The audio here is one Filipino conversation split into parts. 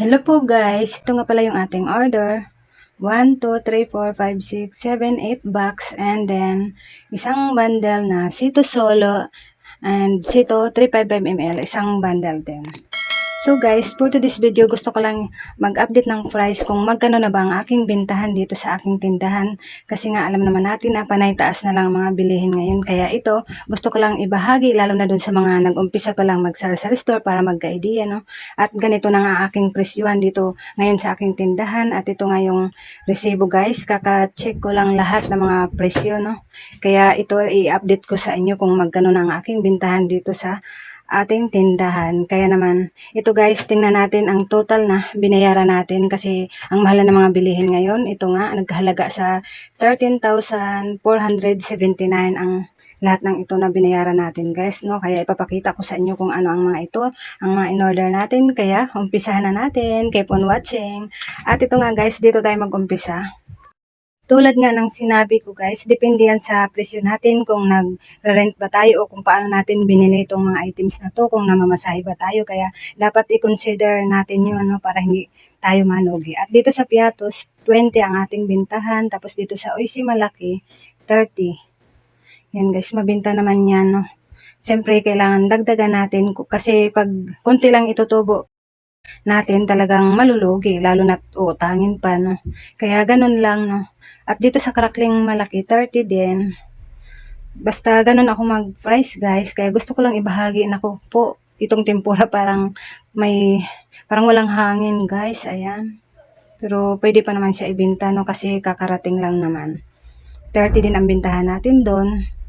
Hello po guys, ito nga pala yung ating order. 1, 2, 3, 4, 5, 6, 7, 8 box and then isang bundle na Sito Solo and Sito 355ml, isang bundle din. So guys, for today's video, gusto ko lang mag-update ng price kung magkano na ba ang aking bintahan dito sa aking tindahan. Kasi nga alam naman natin na panay taas na lang ang mga bilihin ngayon. Kaya ito, gusto ko lang ibahagi lalo na dun sa mga nag-umpisa pa lang mag-sari-sari store para magka-idea. No? At ganito na nga aking presyuhan dito ngayon sa aking tindahan. At ito nga yung resibo guys. Kaka-check ko lang lahat ng mga presyo. No? Kaya ito i-update ko sa inyo kung magkano na ang aking bintahan dito sa ating tindahan. Kaya naman, ito guys, tingnan natin ang total na binayaran natin kasi ang mahal na mga bilihin ngayon. Ito nga, naghalaga sa 13,479 ang lahat ng ito na binayaran natin guys no kaya ipapakita ko sa inyo kung ano ang mga ito ang mga in-order natin kaya umpisahan na natin keep on watching at ito nga guys dito tayo mag-umpisa tulad nga ng sinabi ko guys, depende yan sa presyo natin kung nag-rent ba tayo o kung paano natin binili itong mga items na to, kung namamasahe ba tayo. Kaya dapat i-consider natin yun no, para hindi tayo malugi. At dito sa Piatos, 20 ang ating bintahan. Tapos dito sa Oisi Malaki, 30. Yan guys, mabinta naman yan. No? Siyempre, kailangan dagdagan natin kasi pag konti lang itutubo, natin talagang malulugi, lalo na utangin pa, no? Kaya ganun lang, no? At dito sa krakling malaki, 30 din. Basta ganun ako mag-price, guys. Kaya gusto ko lang ibahagi na ko po, itong tempura parang may, parang walang hangin, guys. Ayan. Pero pwede pa naman siya ibinta, no? Kasi kakarating lang naman. 30 din ang bintahan natin doon.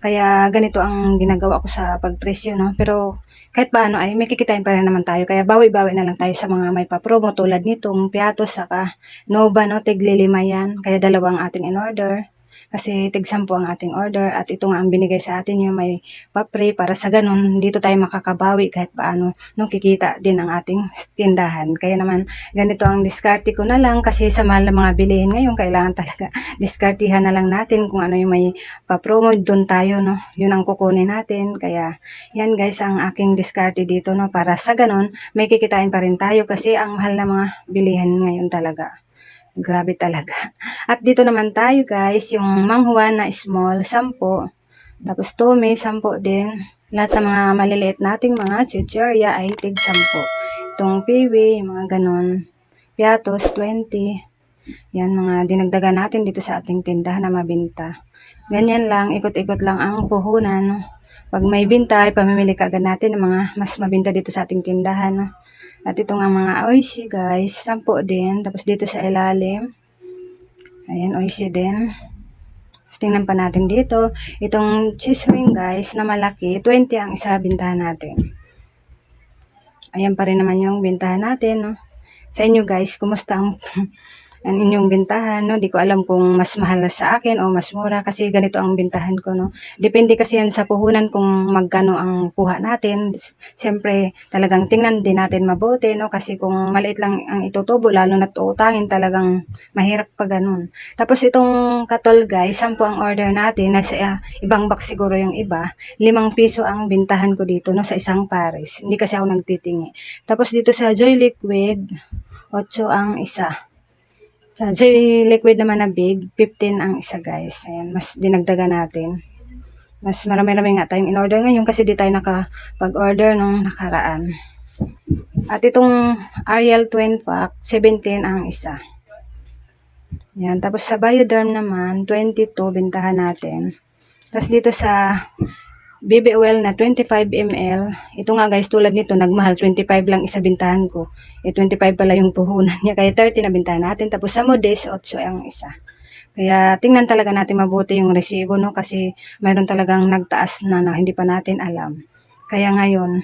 Kaya ganito ang ginagawa ko sa pagpresyo, no? Pero kahit paano ay may kikitain pa rin naman tayo. Kaya bawi-bawi na lang tayo sa mga may pa-promo tulad nitong Piatos saka Nova, no? Tiglilima yan. Kaya dalawang ating in-order. Kasi tig po ang ating order at ito nga ang binigay sa atin yung may papre para sa ganun dito tayo makakabawi kahit paano nung kikita din ang ating tindahan. Kaya naman ganito ang diskarte ko na lang kasi sa mahal ng mga bilihin ngayon kailangan talaga diskartihan na lang natin kung ano yung may pa-promo doon tayo no. Yun ang kukunin natin. Kaya yan guys ang aking diskarte dito no para sa ganun may kikitain pa rin tayo kasi ang mahal ng mga bilihin ngayon talaga. Grabe talaga. At dito naman tayo guys, yung manghua na small, 10. Tapos tome, 10 din. Lahat ng mga maliliit nating mga chicheria ay tig 10. Itong piwi, mga ganon. Piatos, 20. Yan, mga dinagdagan natin dito sa ating tindahan na mabinta. Ganyan lang, ikot-ikot lang ang puhunan. Pag may binta, ay ka agad natin ng mga mas mabinta dito sa ating tindahan. At ito nga mga oishi guys, sampo din. Tapos dito sa ilalim, ayan oishi din. Tapos tingnan pa natin dito, itong cheese ring guys na malaki, 20 ang isa bintahan natin. Ayan pa rin naman yung bintahan natin. No? Sa inyo guys, kumusta ang ang inyong bintahan, no? Di ko alam kung mas mahal sa akin o mas mura kasi ganito ang bintahan ko, no? Depende kasi yan sa puhunan kung magkano ang kuha natin. Siyempre, talagang tingnan din natin mabuti, no? Kasi kung maliit lang ang itutubo, lalo na utangin, talagang mahirap pa ganun. Tapos itong katol, guys, sampu ang order natin, nasa uh, ibang box siguro yung iba, limang piso ang bintahan ko dito, no? Sa isang pares. Hindi kasi ako nagtitingi. Tapos dito sa Joy Liquid, 8 ang isa. Sa Liquid naman na big, 15 ang isa guys. Ayan, mas dinagdagan natin. Mas marami-rami nga tayong in-order ngayon kasi di tayo nakapag-order nung nakaraan. At itong Ariel Twin Pack, 17 ang isa. Yan. Tapos sa Bioderm naman, 22 bintahan natin. Tapos dito sa BB oil na 25 ml. Ito nga guys, tulad nito, nagmahal. 25 lang isa bintahan ko. Eh, 25 pala yung puhunan niya. Kaya 30 na bintahan natin. Tapos sa Modes, 8 ang isa. Kaya tingnan talaga natin mabuti yung resibo, no? Kasi mayroon talagang nagtaas na na hindi pa natin alam. Kaya ngayon,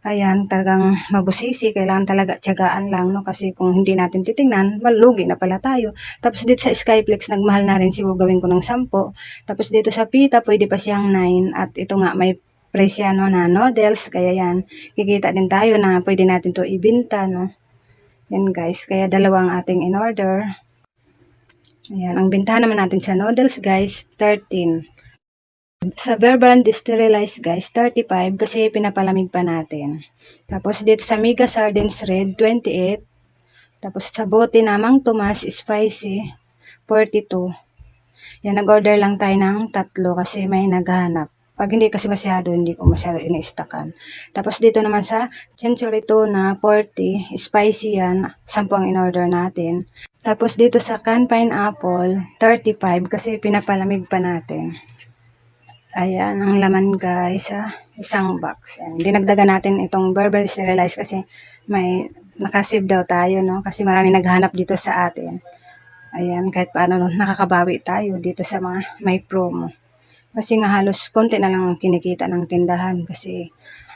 ayan, talagang mabusisi, kailangan talaga tiyagaan lang, no? Kasi kung hindi natin titingnan, malugi na pala tayo. Tapos dito sa Skyflex, nagmahal na rin siguro gawin ko ng 10. Tapos dito sa Pita, pwede pa siyang 9. At ito nga, may presyano na noodles, kaya yan, kikita din tayo na pwede natin to ibinta, no? Yan guys, kaya dalawang ating in order. Ayan, ang bintahan naman natin sa noodles guys, 13. Sa Bear Brand guys, 35 kasi pinapalamig pa natin. Tapos dito sa Mega Sardines Red, 28. Tapos sa bote namang Tomas Spicy, 42. Yan, nag-order lang tayo ng tatlo kasi may naghahanap. Pag hindi kasi masyado, hindi ko masyado iniistakan. Tapos dito naman sa Century na 40, spicy yan, 10 ang in-order natin. Tapos dito sa Can Pineapple, 35 kasi pinapalamig pa natin. Ayan, ang laman guys, ah, isang box. Yan. Dinagdagan natin itong Burberry Sterilized kasi may nakasave daw tayo, no? Kasi marami naghanap dito sa atin. Ayan, kahit paano no, nakakabawi tayo dito sa mga may promo. Kasi nga halos konti na lang ang kinikita ng tindahan kasi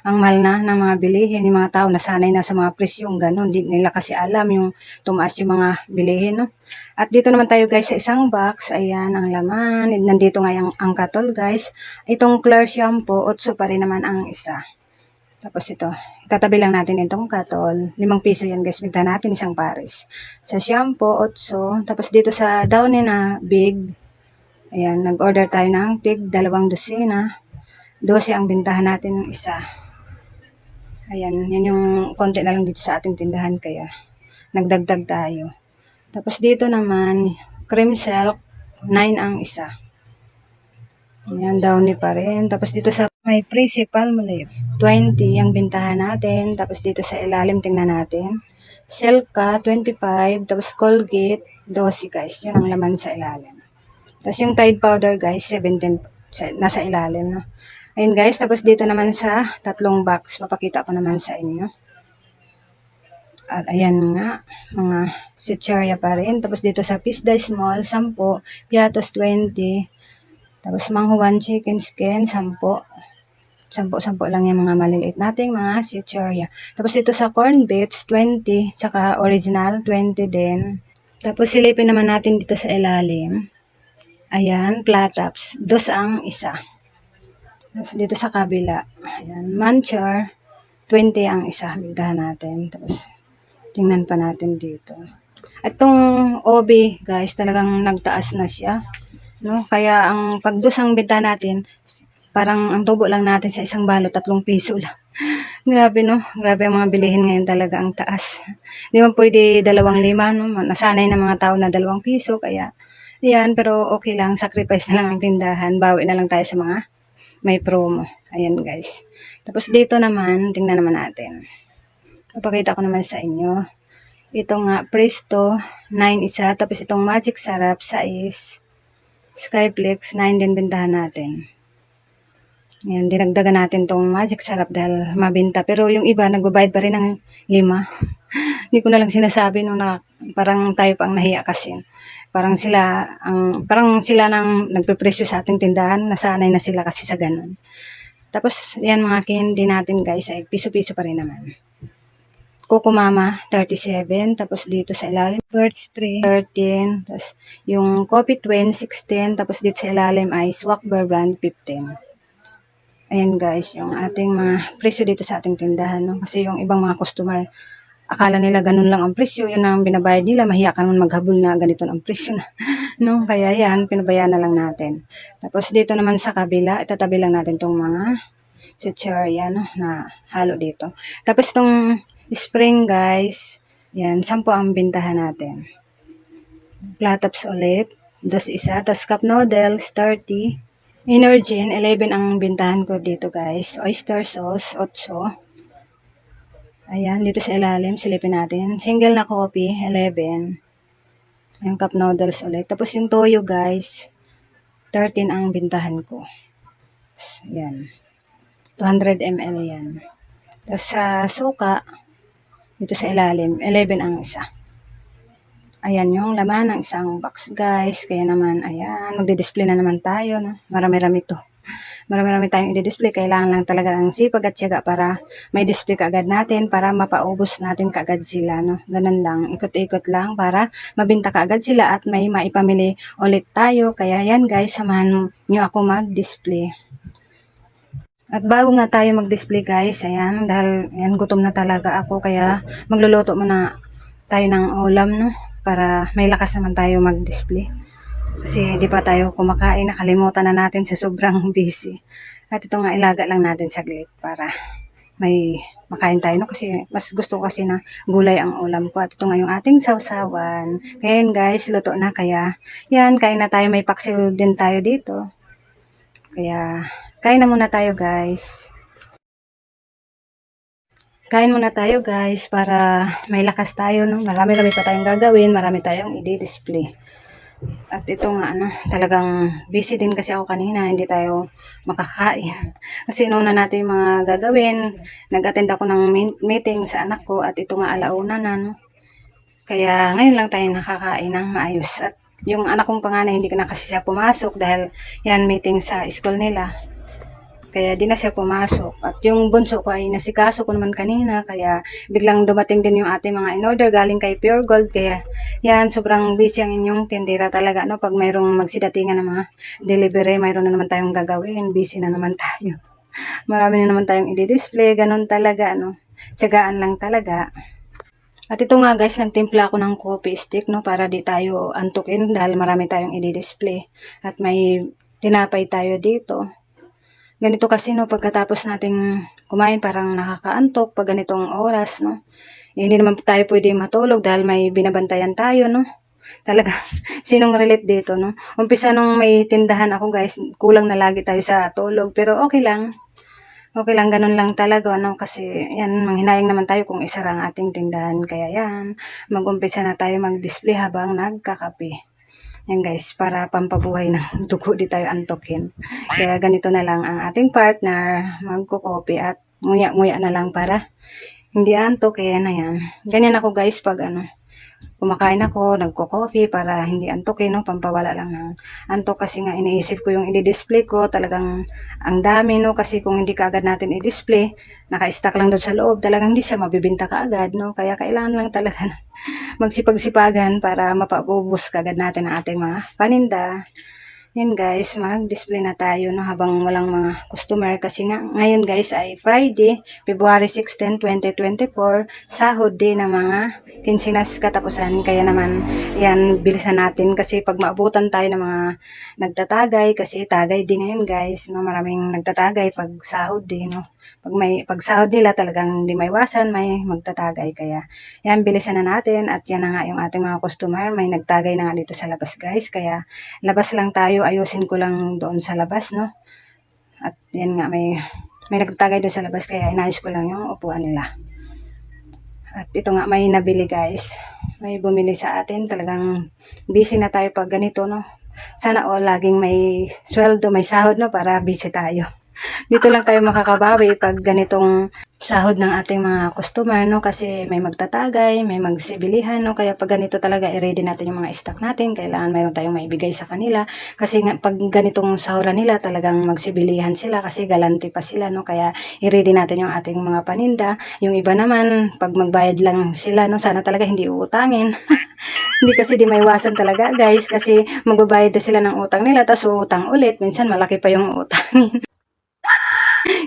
ang mahal na ng mga bilihin, yung mga tao nasanay na sa mga presyong ganun, hindi nila kasi alam yung tumaas yung mga bilihin, no? At dito naman tayo guys sa isang box, ayan ang laman, nandito nga yung ang katol guys, itong Claire shampoo, 8 pa rin naman ang isa. Tapos ito, itatabi lang natin itong katol. Limang piso yan guys, bigta natin isang pares. Sa shampoo, 8. Tapos dito sa Downy na big, ayan, nag-order tayo ng tig, dalawang dosina. 12 ang bintahan natin ng isa. Ayan, yan yung konti na lang dito sa ating tindahan kaya nagdagdag tayo. Tapos dito naman, cream silk, 9 ang isa. Ayan, downy pa rin. Tapos dito sa may principal muli, 20 ang bintahan natin. Tapos dito sa ilalim, tingnan natin. Silka, 25. Tapos Colgate, 12 guys. Yun ang laman sa ilalim. Tapos yung Tide powder guys, 17 sa, nasa ilalim. No? Ayun guys, tapos dito naman sa tatlong box, papakita ko naman sa inyo. At ayan nga, mga Sitcharia pa rin. Tapos dito sa Pisday Small, 10. Piatos, 20. Tapos Manghuan Chicken Skin, 10. 10-10 lang yung mga maliliit nating mga Sitcharia. Tapos dito sa Corn Bits, 20. Saka Original, 20 din. Tapos silipin naman natin dito sa ilalim. Ayan, Platops. Dos ang isa. Tapos dito sa kabila, ayan, Manchar, 20 ang isa, bigdahan natin. Tapos, tingnan pa natin dito. At tong OB, guys, talagang nagtaas na siya. No? Kaya ang pagdusang benta natin, parang ang tubo lang natin sa isang balot, tatlong piso lang. Grabe no, grabe ang mga bilihin ngayon talaga ang taas. Di man pwede dalawang lima, no? nasanay ng mga tao na dalawang piso, kaya yan, pero okay lang, sacrifice na lang ang tindahan, bawi na lang tayo sa mga may promo. Ayan guys. Tapos dito naman, tingnan naman natin. Papakita ko naman sa inyo. Ito nga, Presto, 9 isa. Tapos itong Magic Sarap, 6. Skyflex, 9 din bintahan natin. Yan, dinagdagan natin tong Magic Sarap dahil mabinta. Pero yung iba, nagbabayad pa rin ng 5. Hindi ko na lang sinasabi nung na, parang tayo pa ang nahiya kasi. Parang sila, ang, parang sila nang nagpe-presyo sa ating tindahan, nasanay na sila kasi sa ganun. Tapos, yan mga candy natin guys, ay piso-piso pa rin naman. Coco Mama, 37. Tapos dito sa ilalim, Birch Tree, 13. Tapos yung Coffee Twin, 16. Tapos dito sa ilalim ay Swak Bear Brand, 15. Ayan guys, yung ating mga presyo dito sa ating tindahan. No? Kasi yung ibang mga customer, akala nila ganun lang ang presyo, yun ang binabayad nila, mahiya ka naman maghabol na ganito ang presyo na. no? Kaya yan, pinabayaan na lang natin. Tapos dito naman sa kabila, itatabi lang natin tong mga chicharia no, na halo dito. Tapos itong spring guys, yan, 10 ang bintahan natin. Platops ulit, dos isa, tapos cup noodles, 30. Energen, 11 ang bintahan ko dito guys. Oyster sauce, 8. Ayan, dito sa ilalim, silipin natin. Single na coffee, 11. Yung cup noodles ulit. Tapos yung toyo, guys, 13 ang bintahan ko. Ayan. 200 ml yan. Tapos sa suka, dito sa ilalim, 11 ang isa. Ayan yung laman ng isang box, guys. Kaya naman, ayan, magdi-display na naman tayo. No? Marami-rami to marami-rami tayong i-display. Kailangan lang talaga ng sipag at syaga para may display kaagad natin para mapaubos natin kaagad sila. No? Ganun lang. Ikot-ikot lang para mabinta kaagad sila at may maipamili ulit tayo. Kaya yan guys, samahan nyo ako mag-display. At bago nga tayo mag-display guys, ayan, dahil ayan, gutom na talaga ako, kaya magluluto muna tayo ng ulam, no? Para may lakas naman tayo mag-display. Kasi di pa tayo kumakain, nakalimutan na natin sa sobrang busy. At ito nga, ilaga lang natin saglit para may makain tayo. No? Kasi mas gusto kasi na gulay ang ulam ko. At ito nga yung ating sausawan. Yun guys, luto na. Kaya yan, kain na tayo. May paksiw din tayo dito. Kaya kain na muna tayo guys. Kain muna tayo guys para may lakas tayo. No? Marami-rami pa tayong gagawin. Marami tayong i-display. At ito nga, ano, talagang busy din kasi ako kanina, hindi tayo makakain. Kasi inuna natin yung mga gagawin. Nag-attend ako ng meeting sa anak ko at ito nga alauna na, no. Kaya ngayon lang tayo nakakain ng maayos. At yung anak kong panganay, hindi ka na kasi siya pumasok dahil yan meeting sa school nila. Kaya di na siya pumasok. At yung bunso ko ay nasikaso ko naman kanina. Kaya biglang dumating din yung ating mga in-order galing kay Pure Gold. Kaya yan, sobrang busy ang inyong tindera talaga. No? Pag mayroong magsidatingan ng mga delivery, mayroon na naman tayong gagawin. Busy na naman tayo. Marami na naman tayong i-display. Ganon talaga. No? Tsagaan lang talaga. At ito nga guys, nagtimpla ako ng coffee stick no para di tayo antukin dahil marami tayong i-display. At may tinapay tayo dito ganito kasi no, pagkatapos nating kumain parang nakakaantok pag ganitong oras, no. Eh, hindi naman tayo pwede matulog dahil may binabantayan tayo, no. Talaga, sinong relate dito, no? Umpisa nung may tindahan ako, guys, kulang na lagi tayo sa tulog, pero okay lang. Okay lang, ganun lang talaga, no? Kasi, yan, manghinayang naman tayo kung isara ang ating tindahan. Kaya yan, mag-umpisa na tayo mag-display habang nagkakape. Yan guys, para pampabuhay ng dugo di tayo antokin. Kaya ganito na lang ang ating partner, magkukopi at nguya-nguya na lang para hindi antok. Kaya yan. Ganyan ako guys pag ano, kumakain ako, nagko-coffee para hindi antok eh, no? pampawala lang ng antok kasi nga iniisip ko yung i-display ko, talagang ang dami no, kasi kung hindi kaagad natin i-display, naka-stack lang doon sa loob, talagang hindi siya mabibinta kaagad, no? Kaya kailangan lang talaga magsipag-sipagan para mapaubos kagad natin ang ating mga paninda. Yan guys, mag-display na tayo no, habang walang mga customer kasi nga ngayon guys ay Friday, February 16, 2024, sahod din ng mga kinsinas katapusan. Kaya naman yan bilisan natin kasi pag maabutan tayo ng mga nagtatagay kasi tagay din ngayon guys, no, maraming nagtatagay pag sahod din no. Pag may pag sahod nila talagang hindi may wasan, may magtatagay kaya yan bilisan na natin at yan na nga yung ating mga customer, may nagtagay na nga dito sa labas guys kaya labas lang tayo ayusin ko lang doon sa labas, no? At yan nga, may, may nagtatagay doon sa labas, kaya inayos ko lang yung upuan nila. At ito nga, may nabili guys. May bumili sa atin. Talagang busy na tayo pag ganito, no? Sana all laging may sweldo, may sahod, no? Para busy tayo. Dito lang tayo makakabawi pag ganitong sahod ng ating mga customer, no? Kasi may magtatagay, may magsibilihan, no? Kaya pag ganito talaga, i-ready natin yung mga stock natin. Kailangan mayroon tayong maibigay sa kanila. Kasi pag ganitong sahuran nila, talagang magsibilihan sila kasi galanti pa sila, no? Kaya i-ready natin yung ating mga paninda. Yung iba naman, pag magbayad lang sila, no? Sana talaga hindi uutangin. hindi kasi di maiwasan talaga, guys. Kasi magbabayad na sila ng utang nila, tapos utang ulit. Minsan malaki pa yung utangin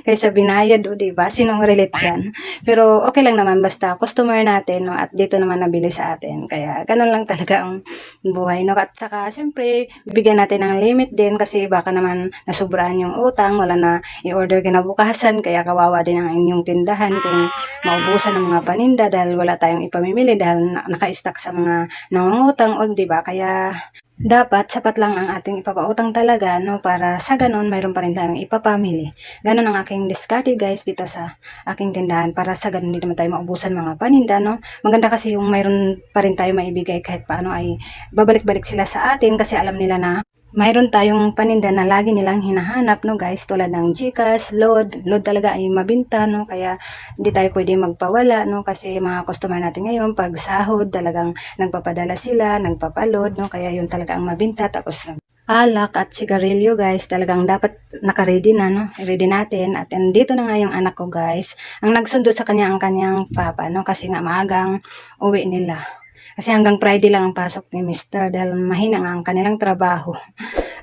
kaysa binayad o diba? Sinong relate dyan? Pero okay lang naman basta customer natin no? at dito naman nabili sa atin. Kaya ganun lang talaga ang buhay. No? At saka syempre bibigyan natin ng limit din kasi baka naman nasubrahan yung utang, wala na i-order kinabukasan kaya kawawa din ang inyong tindahan kung maubusan ng mga paninda dahil wala tayong ipamimili dahil na- naka-stack sa mga nangungutang o diba? Kaya dapat sapat lang ang ating ipapautang talaga no para sa ganun mayroon pa rin tayong ipapamili. Ganun ang aking discarte guys dito sa aking tindahan para sa ganun hindi naman tayo maubusan mga paninda no. Maganda kasi yung mayroon pa rin tayo maibigay kahit paano ay babalik-balik sila sa atin kasi alam nila na mayroon tayong paninda na lagi nilang hinahanap no guys? Tulad ng Gcash, load, load talaga ay mabinta no? Kaya hindi tayo pwede magpawala no? Kasi mga customer natin ngayon pag sahod talagang nagpapadala sila, nagpapaload no? Kaya yun talaga ang mabinta. Tapos alak at sigarilyo guys talagang dapat naka-ready na no? Ready natin. At dito na nga yung anak ko guys. Ang nagsundo sa kanya ang kanyang papa no? Kasi nga maagang uwi nila kasi hanggang Friday lang ang pasok ni Mr. dahil mahina nga ang kanilang trabaho.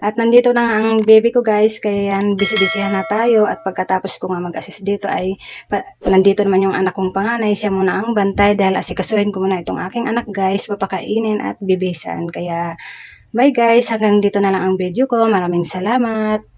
At nandito na ang baby ko guys, kaya yan, busy-busyhan na tayo. At pagkatapos ko nga mag-assist dito ay, pa, nandito naman yung anak kong panganay, siya muna ang bantay dahil asikasuhin ko muna itong aking anak guys, papakainin at bibisan. Kaya, Bye guys, hanggang dito na lang ang video ko. Maraming salamat.